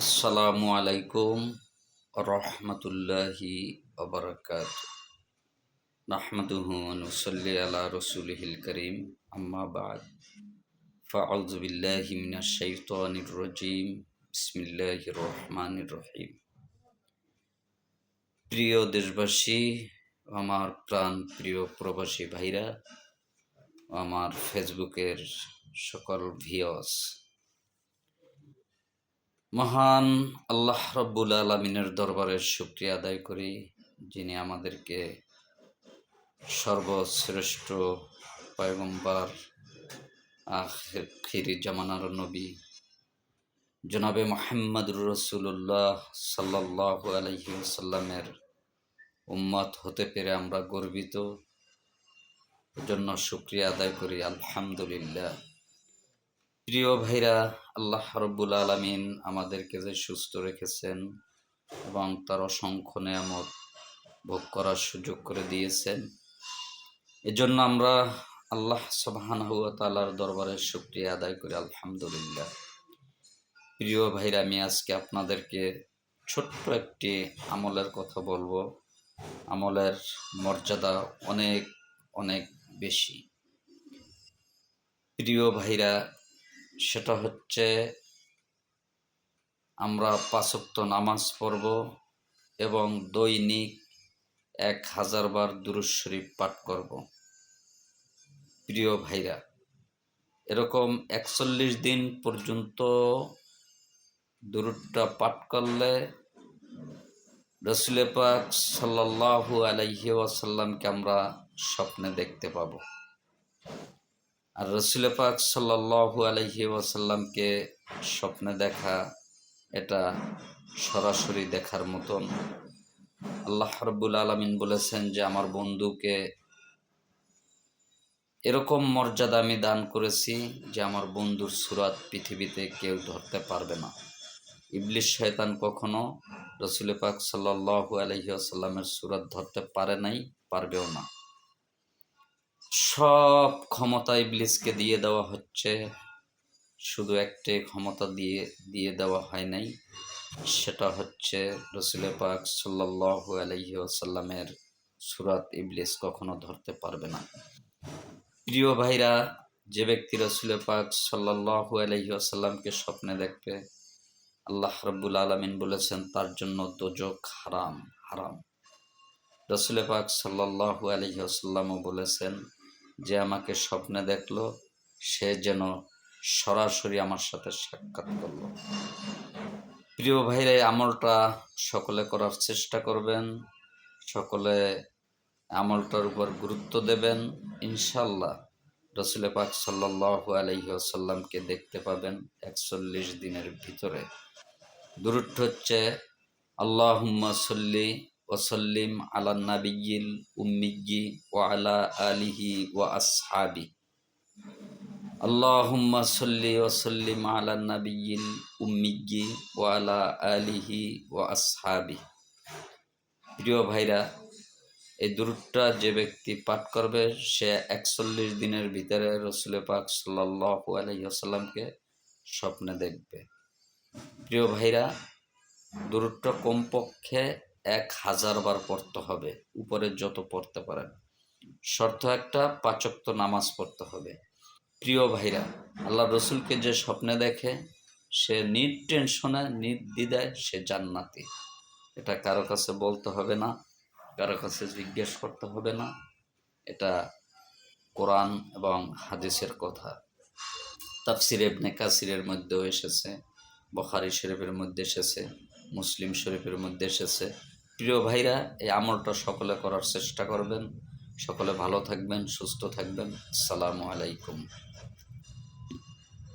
আসসালামু আলাইকুম রহমতুল্লাহি ওবরাকাত। নাহমাদুহু নুসল্লি আলা রসুলহিল করিম, আম্মা বাদ। ফাউযু বিল্লাহি মিনাশ শাইতানির রাজিম। বিসমিল্লাহির রহমানির রহিম। প্রিয় দেশবাসী, আমার প্রাণ প্রিয় প্রবাসী ভাইরা, আমার ফেসবুকের সকল ভিওস মহান আল্লাহ রব্বুল আলমিনের দরবারের শুক্রিয়া আদায় করি, যিনি আমাদেরকে সর্বশ্রেষ্ঠ পয়গম্বর, আখিরি জামানার নবী, জনাবে মোহাম্মদুর রসুল্লাহ সাল্লাহ আলহি সাল্লামের উম্মত হতে পেরে আমরা গর্বিত। জন্য শুক্রিয়া আদায় করি, আলহামদুলিল্লাহ। প্রিয় ভাইরা আল্লাহ রব্বুল আলমিন আমাদেরকে যে সুস্থ রেখেছেন এবং তার অসংখ্য নিয়ামত ভোগ করার সুযোগ করে দিয়েছেন। এজন্য আমরা আল্লাহ সবহান তালার দরবারে শুক্রিয়া আদায় করি, আলহামদুলিল্লাহ। প্রিয় ভাইরা, আমি আজকে আপনাদেরকে ছোট্ট একটি আমলের কথা বলব। আমলের মর্যাদা অনেক অনেক বেশি। প্রিয় ভাইরা সেটা হচ্ছে আমরা পাঁচক্ত নামাজ পড়ব এবং দৈনিক এক হাজার বার দুরুশরীফ পাঠ করব। প্রিয় ভাইরা, এরকম একচল্লিশ দিন পর্যন্ত দুরুদটা পাঠ করলে রসুলে পাক সাল্লাহু আলাইহি ওয়াসাল্লামকে আমরা স্বপ্নে দেখতে পাবো। আর রসুল পাক সাল্লাহু আলহি ওয়াসাল্লামকে স্বপ্নে দেখা এটা সরাসরি দেখার মতন। আল্লাহ রব্বুল আলমিন বলেছেন যে, আমার বন্ধুকে এরকম মর্যাদা আমি দান করেছি যে, আমার বন্ধুর সুরাত পৃথিবীতে কেউ ধরতে পারবে না। ইবলিশ শয়তান কখনো রসুল পাক সাল্লাহু আলহি আসাল্লামের সুরাত ধরতে পারে নাই, পারবেও না। সব ক্ষমতা ইবলিসকে দিয়ে দেওয়া হচ্ছে। শুধু একটাই ক্ষমতা দিয়ে দিয়ে দেওয়া হয় নাই। সেটা হচ্ছে রসুল পাক সাল্লাহ আলহি আসাল্লামের সুরাত ইবলিস কখনো ধরতে পারবে না। প্রিয় ভাইরা, যে ব্যক্তি রসুল পাক সাল্লাহ আলহি আসাল্লামকে স্বপ্নে দেখবে, আল্লাহ রব্বুল আলমিন বলেছেন, তার জন্য দোজক হারাম হারাম। রসুল পাক সাল্লাহ আলহি আসাল্লামও বলেছেন যে আমাকে স্বপ্নে দেখল, সে যেন সরাসরি আমার সাথে সাক্ষাৎ করল। প্রিয় ভাইরা, এই আমলটা সকলে করার চেষ্টা করবেন, সকলে আমলটার উপর গুরুত্ব দেবেন। ইনশাল্লাহ রসুল পাক সাল্লাহ আলহি দেখতে পাবেন একচল্লিশ দিনের ভিতরে। দূরত্ব হচ্ছে আল্লাহ সল্লি ওসল্লিম আলা নাবিয়িল উম্মিগি ও আলা আলিহি ও আসহাবি। সল্লি ওসল্লিম আলা নাবিয়িল উম্মিগি ও আলা আলিহি ও আসহাবি। প্রিয় ভাইরা, এই দূরটা যে ব্যক্তি পাঠ করবে, সে একচল্লিশ দিনের ভিতরে রসুল পাক সাল্লাহ আলহিহাসাল্লামকে স্বপ্নে দেখবে। প্রিয় ভাইরা দূরটা কমপক্ষে এক হাজার বার পড়তে হবে, উপরে যত পড়তে পারেন। শর্ত একটা, পাচক্ত নামাজ পড়তে হবে। প্রিয় ভাইরা, আল্লাহ রসুলকে যে স্বপ্নে দেখে, সে নিট টেনশনে, নিট দিদায় সে জান্নাতি। এটা কারও কাছে বলতে হবে না, কারও কাছে জিজ্ঞেস করতে হবে না। এটা কোরআন এবং হাদিসের কথা। তাফসির এবনে কাসিরের মধ্যেও এসেছে, বখারি শরীফের মধ্যে এসেছে। মুসলিম শরীফের মধ্যে এসেছে। প্রিয় ভাইরা, এই আমলটা সকলে করার চেষ্টা করবেন। সকলে ভালো থাকবেন, সুস্থ থাকবেন। সালামু আলাইকুম।